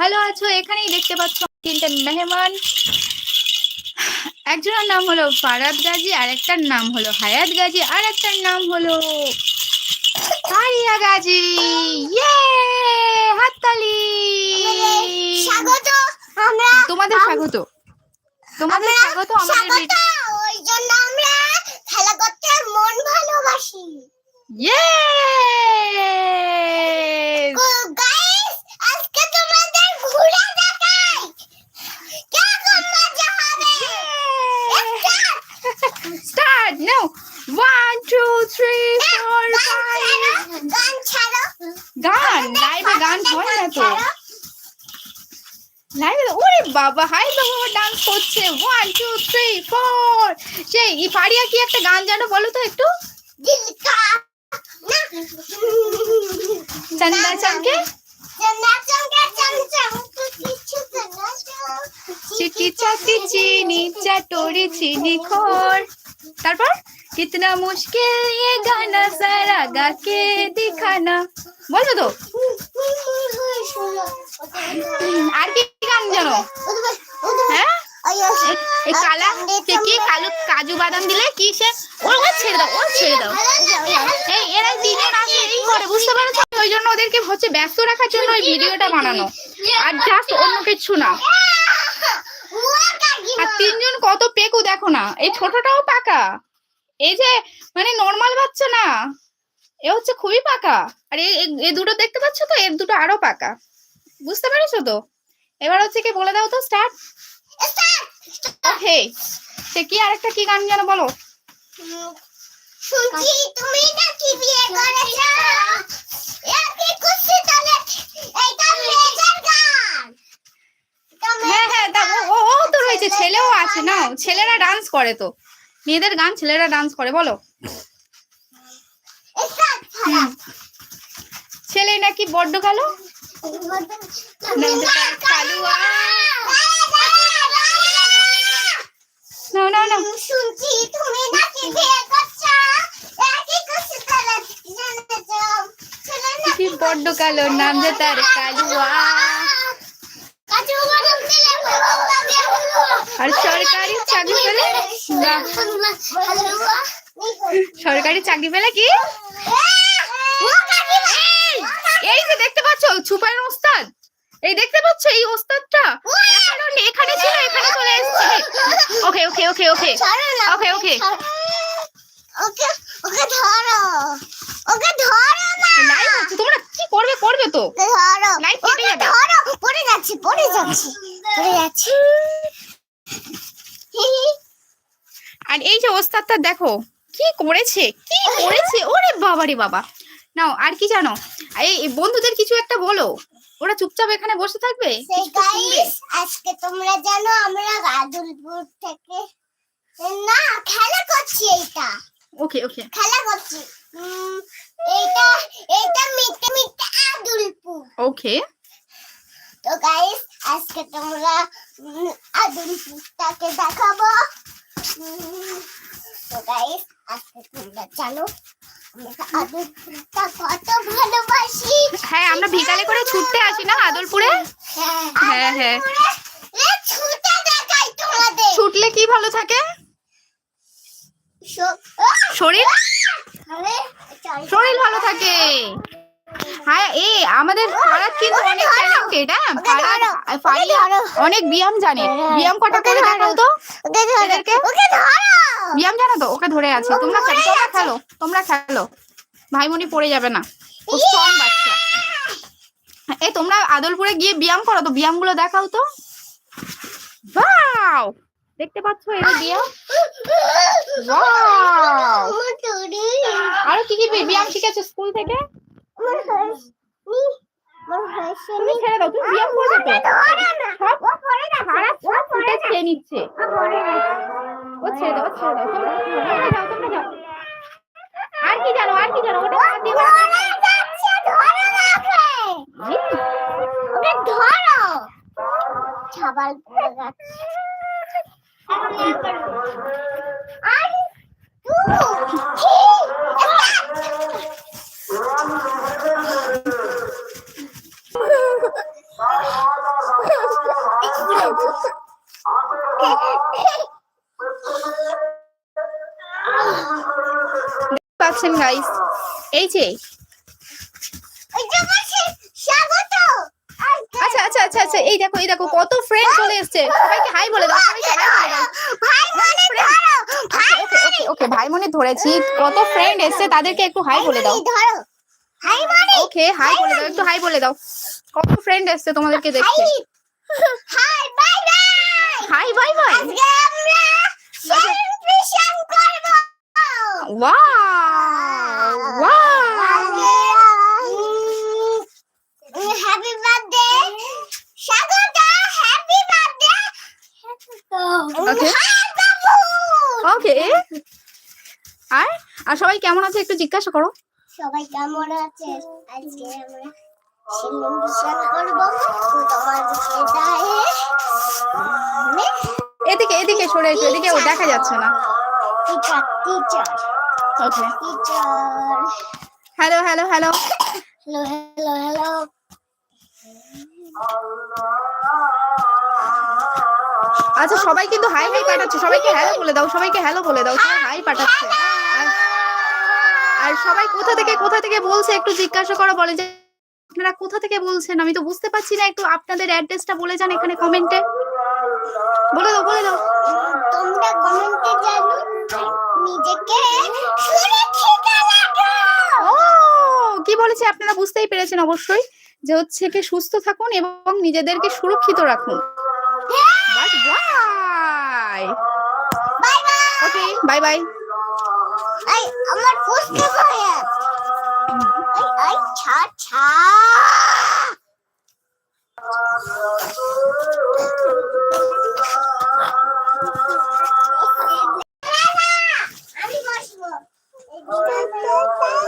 ভালো আছো? এখানেই দেখতে পাচ্ছ তিনটে মেহমান। একজনের নাম হলো ফারাদ গাজী আর একটার নাম হলো হায়াত গাজী আর একটার নাম হলো ফারিয়া গাজী। ইয়ে হাততালি। স্বাগত আমরা তোমাদের স্বাগত। তোমাদের স্বাগত আমাদের ওই জন্য আমরা খেলা করতে মন ভালোবাসি। ইয়ে গাইস আজকে তোমাদের ঘুরে দেখাই কেমন মজা হবে start now one two three four five গান ছাড়ো গান লাইভে গান হয় না তো? লাইভে ওরে বাবা হাই বাবা ডান্স করছে। ওয়ান টু থ্রি ফোর সেই ই ফারিয়া কি একটা গান জানো বলো তো একটু? চন্দা চমকে? চিটি চাটি চিনি চাটোরি চিনি খোর। তারপর? কিতনা মুশকিল ये गाना सारा गा के दिखाना বলবে তো আর কি গান জানো হ্যাঁ এ- এই কালা সে কি কালু কাজু বাদাম দিলে কি সে ও ও ছেড়ে দাও ও ছেড়ে দাও এই এরা তিনজন আসে এই করে বুঝতে পারছো ওই জন্য ওদেরকে হচ্ছে ব্যস্ত রাখার জন্য ওই ভিডিওটা বানানো আর জাস্ট অন্য কিছু না আর তিনজন কত পেকু দেখো না এই ছোটটাও পাকা এই যে মানে নর্মাল বাচ্চা না এ হচ্ছে খুবই পাকা। আর এ দুটো দেখতে পাচ্ছ তো? এর দুটো আরও পাকা। বুঝতে পেরেছ তো? এবার হচ্ছে কি বলে দাও তো স্টার্ট ওকে সে কি আরেকটা কি গান যেন বলো? শুনছি তুমি নাকি বিয়ে করেছ? একই খুশি তাহলে এইটা মেয়েদের গান। হ্যাঁ হ্যাঁ ও ও তো রয়েছে ছেলেও আছে না? ছেলেরা ডান্স করে তো। মেয়েদের গান ছেলেরা ডান্স করে, বলো। ছেলে নাকি বড্ড কালো? বড্ড কালো? নাম যে তার কালুয়া। আর সরকারি চাকরি পেলে? সরকারি চাকরি পেলে কি? এই যে দেখতে পাচ্ছ ছুপাইয়ের ওস্তাদ। এই দেখতে পাচ্ছ এই ওস্তাদটা? এখানে ছিল এখানে চলে এসেছে। ওকে ওকে ওকে ওকে। ওকে ওকে। ওকে ওকে ধরো। ওকে ধরো না। তোমরা কি করবে করবে তো? ধরো। Light কেটে যাবে। ধরো পড়ে যাচ্ছি পড়ে যাচ্ছি। পড়ে যাচ্ছি আর এই যে ওস্তাদটা দেখো কি করেছে কি করেছে? ওরে বাবা রে বাবা। নাও আর কি জানো? এই বন্ধুদের কিছু একটা বলো। ওরা চুপচাপ এখানে বসে থাকবে? আজকে তোমরা জানো আমরা গাদুলপুর থেকে না খেলা করছি এইটা। ওকে ওকে। খেলা করছি। উম, এইটা এইটা মিটে মিটে আদুলপুর। ওকে। তো গাইস আজকে তোমরা উম, আদুলপুরটাকে দেখাবো। তো গাইস আজকে তোমরা ভালোবাসি। হ্যাঁ আমরা বিকালে করে ছুটতে আসি না আদলপুরে? হ্যাঁ হ্যাঁ, হ্যাঁ। ছুটলে কি ভালো থাকে? শরীর? শরীর ভালো থাকে। হ্যাঁ এ আমাদের ফারাদ কিন্তু অনেক ট্যালেন্টেড হ্যাঁ? ফারাদ ফারিয়া অনেক ব্যায়াম জানে। ব্যায়াম কটা করে দেখাও তো? ওকে ধরো এদেরকে? ব্যায়াম জানো তো? ওকে ধরে আছে। তোমরা খেলো তোমরা খেলো তোমরা খেলো। ভাইমনি পড়ে যাবে না। ও স্ট্রং বাচ্চা। এই তোমরা আদলপুরে গিয়ে ব্যায়াম করো তো? ব্যায়ামগুলো দেখাও তো। ওয়াও দেখতে পাচ্ছো যে ব্যায়াম ওয়াও আরও কি কি ব্যায়াম শিখেছো স্কুল থেকে? ছেড়ে দাও তুমি বিয়ে করবে তো সব সারা সব ফুটেজ খেয়ে নিচ্ছে ও ছেড়ে দাও ছেড়ে দাও তোমরা যাও তোমরা যাও আর কি জানো আর কি জানো ওটা ধরো ছাবাল আর পাচ্ছেন গাইস এই যে। আচ্ছা আচ্ছা আচ্ছা আচ্ছা এই দেখো এই দেখো কত ফ্রেন্ড চলে এসেছে। সবাইকে হাই বলে দাও সবাইকে হাই বলে দাও। ভাই মনে ধরো ভাই ওকে ওকে ওকে ভাই মনে ধরেছি কত ফ্রেন্ড এসেছে তাদেরকে একটু হাই বলে দাও। ধরো। হাই মানে ওকে হাই বলে দাও একটু হাই বলে দাও। কত ফ্রেন্ড এসেছে তোমাদেরকে দেখতে? Hi bye bye hi bye bye আজকে আমরা সেলিব্রেশন করব। ওয়াও ওয়াও হ্যাপি বার্থডে স্বাগত হ্যাপি বার্থডে. বাবু। ওকে আর আর সবাই কেমন আছে একটু জিজ্ঞাসা করো। সবাই কেমন আছে? আজকে আমরা করব। এদিকে এদিকে সরে এসো এদিকে ও দেখা যাচ্ছে না। Teacher teacher okay teacher. Hello hello hello hello hello hello আচ্ছা সবাই কিন্তু হাই হাই পাঠাচ্ছে। সবাইকে হ্যালো বলে দাও সবাইকে হ্যালো বলে দাও সবাই হাই পাঠাচ্ছে। আর সবাই কোথা থেকে কোথা থেকে বলছে একটু জিজ্ঞাসা করো বলে যে আপনারা কোথা থেকে বলছেন? আমি তো বুঝতে পারছি না একটু আপনাদের অ্যাড্রেসটা বলে যান এখানে কমেন্টে বলে দাও বলে দাও। তোমরা কমেন্টে জানো নিজেকে ও কি বলেছে? আপনারা বুঝতেই পেরেছেন অবশ্যই যে হচ্ছে কি সুস্থ থাকুন এবং নিজেদেরকে সুরক্ষিত রাখুন। Bye bye okay bye bye আমার ফুসকে ভাইয়া এই এই ছা ছা